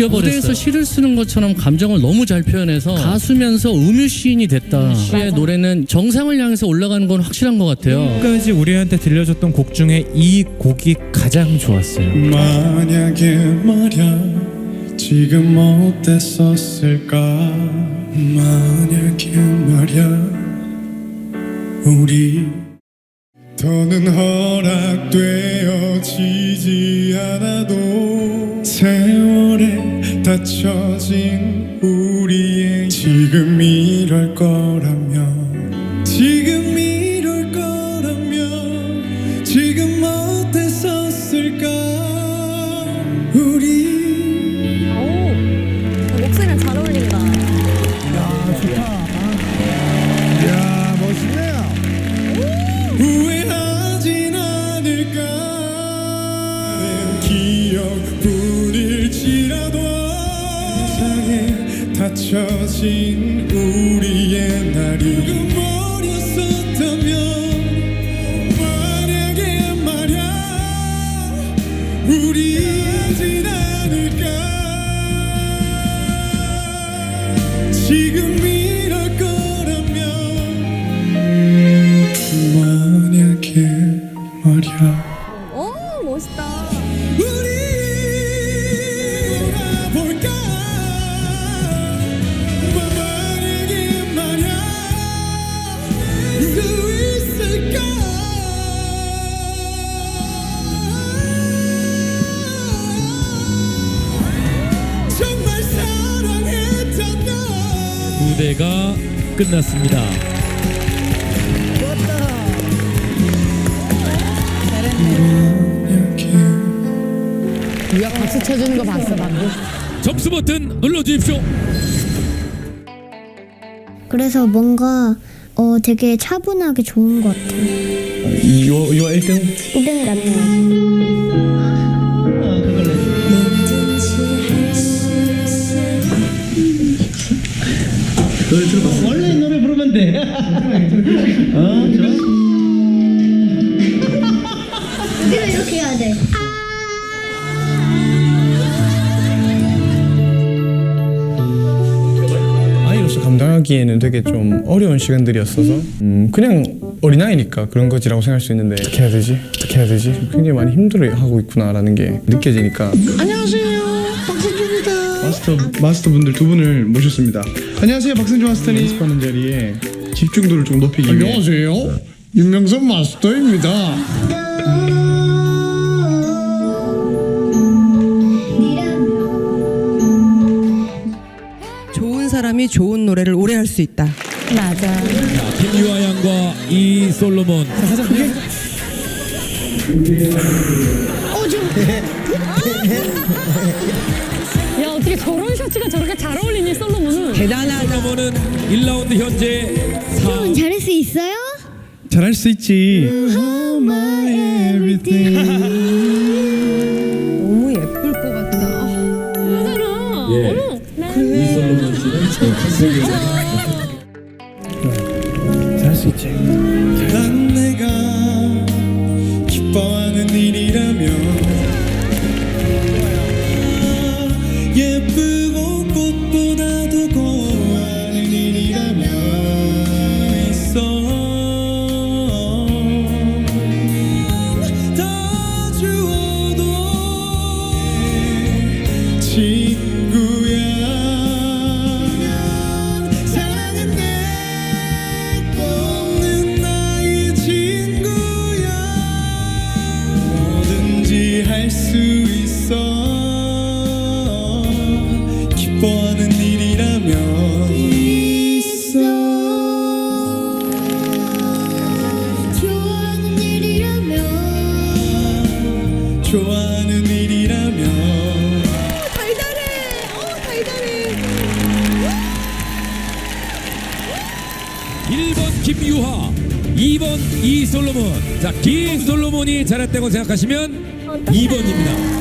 느껴버렸어요. 무대에서 시를 쓰는 것처럼 감정을 너무 잘 표현해서 가수면서 음유 시인이 됐다. 시의 노래는 정상을 향해서 올라가는 건 확실한 것 같아요. 지금까지 우리한테 들려줬던 곡 중에 이 곡이 가장 좋았어요. 만약에 말야 지금 어땠었을까 만약에 말야 우리 더는 허락되어지지 않아도 세월에 닫혀진 우리의 지금 이럴 거라 닫혀진 우리의 날이 무대가 끝났습니다. 유아 박수 쳐주는 거 봤어 방금? 점수 버튼 눌러주십시오. 그래서 뭔가 어 되게 차분하게 좋은 것 같아요. 요, 요 1등? 1등 같네요. 어, 좋아. 우리가 이렇게 해야 돼. 아이로서 감당하기에는 되게 좀 어려운 시간들이었어서 음, 그냥 어린아이니까 그런 거지라고 생각할 수 있는데 어떻게 해야 되지? 어떻게 해야 되지? 굉장히 많이 힘들어하고 있구나라는 게 느껴지니까 안녕하세요. 박승주입니다. 마스터 마스터 분들 두 분을 모셨습니다. 안녕하세요. 박승주 마스터님. 연습하는 자리에 집중도를 좀 높이기 위해 안녕하세요. 윤명선 마스터입니다. 좋은 사람이 좋은 노래를 오래 할 수 있다. 맞아. 자, 김유아 양과 이 솔로몬. 야, 어떻게 저런 셔츠가 저렇게 잘 솔로몬은? 대단하다. 솔로몬은 1라운드 현재 4. 잘할 수 있어요? 잘할 수 있지 너무 예쁠 것 같다. 하잖아. 예. 어머. 이 솔로몬 씨는 잘할 수 있지 난 내가 기뻐하는 일이라면 김유하, 2번 이 솔로몬. 자, 기 솔로몬이 잘했다고 생각하시면 2번입니다.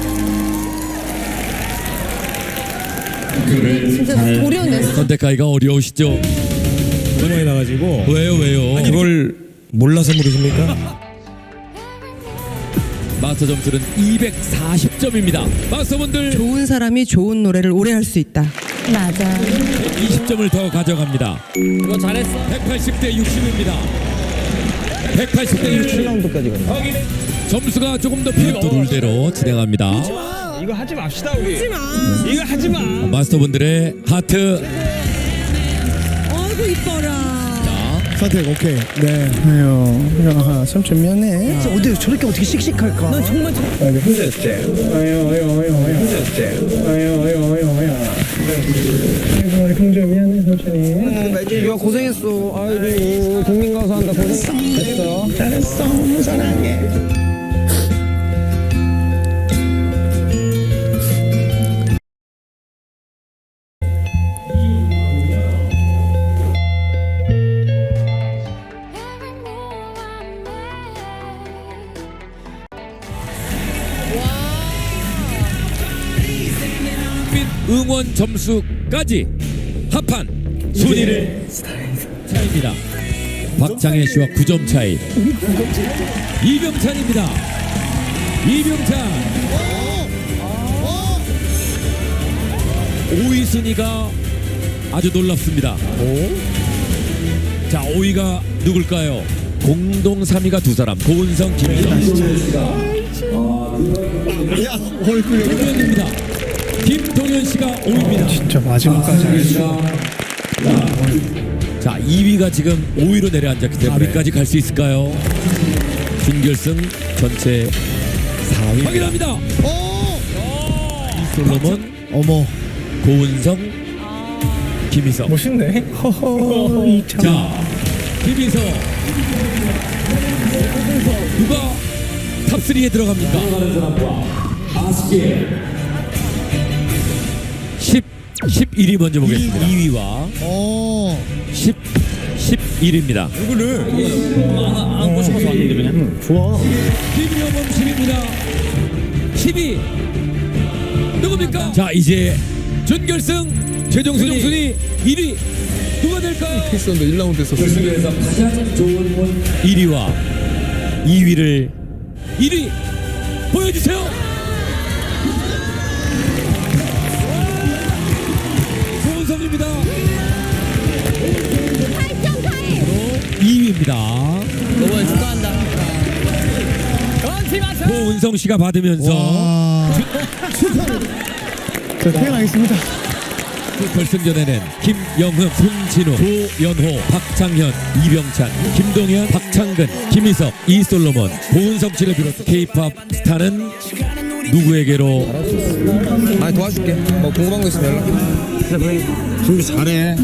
진짜 도려냈어. 선택하기가 어려우시죠? 너무 나가지고 왜요, 왜요? 그걸 몰라서 모르십니까? 마스터 점수는 240점입니다. 마스터분들 좋은 사람이 좋은 노래를 오래 할 수 있다. 맞아. 20점을 더 가져갑니다. 이거 잘했어. 180대 60입니다. 180대 60. 7라운드까지 간다. 점수가 조금 더 필요. 룰대로 진행합니다. 이거 하지 맙시다 우리. 하지 마. 이거 하지 마. 마스터분들의 하트 아이고 이뻐라. 선택 오케이. 네. 아유, 야, 삼촌 미안해. 어디 저렇게 어떻게 씩씩할까? 아유, 혼자였지. 아유, 아유, 아유, 아유, 혼자였지. 아유, 아유, 아유, 아이고, 우리 형제 미안해, 삼촌이. 이거 고생했어. 아이고 국민 가수 한다 고생. 됐어. 잘했어. 너무 사랑해. 점수까지 합한 순위를 차입니다. 박장혜 씨와 9점 차이. 이병찬입니다. 이병찬. 5위 순위가 아주 놀랍습니다. 자, 5위가 누굴까요? 공동 3위가 두 사람. 고은성, 김희성. 동현입니다. 김동현 씨가 5위입니다. 진짜 마지막까지 알겠어. 자, 2위가 지금 5위로 내려앉았기 때문에 4위까지 갈 수 있을까요? 준결승 전체 4위 확인합니다. 솔로몬, 어머. 고은성, 김희성. 멋있네. 허허, 이 참. 자, 김희성. 누가 탑3에 들어갑니까? 10, 11위 먼저 보겠습니다. 2위와 어. 10, 11입니다. 안고 싶어서 왔는데 그냥. 김영범 10입니다. 10위 누굽니까? 자 이제 준결승 최종 순위, 순위 1위 누가 될까요? 했었는데 1라운드에서 결승에서 가장 좋은 1위와 2위를 1위 보여주세요. 2위입니다. 너무 축하한다. 고은성 씨가 받으면서 자, 퇴근하겠습니다. 그 결승전에는 김영흠, 손진우, 조연호, 박창현, 이병찬, 김동현, 박창근, 김희석, 이솔로몬, 고은성 씨를 비롯 K-팝 스타는 누구에게로 아 도와줄게. 뭐 궁금한 거 있으면 연락. 준비 잘해.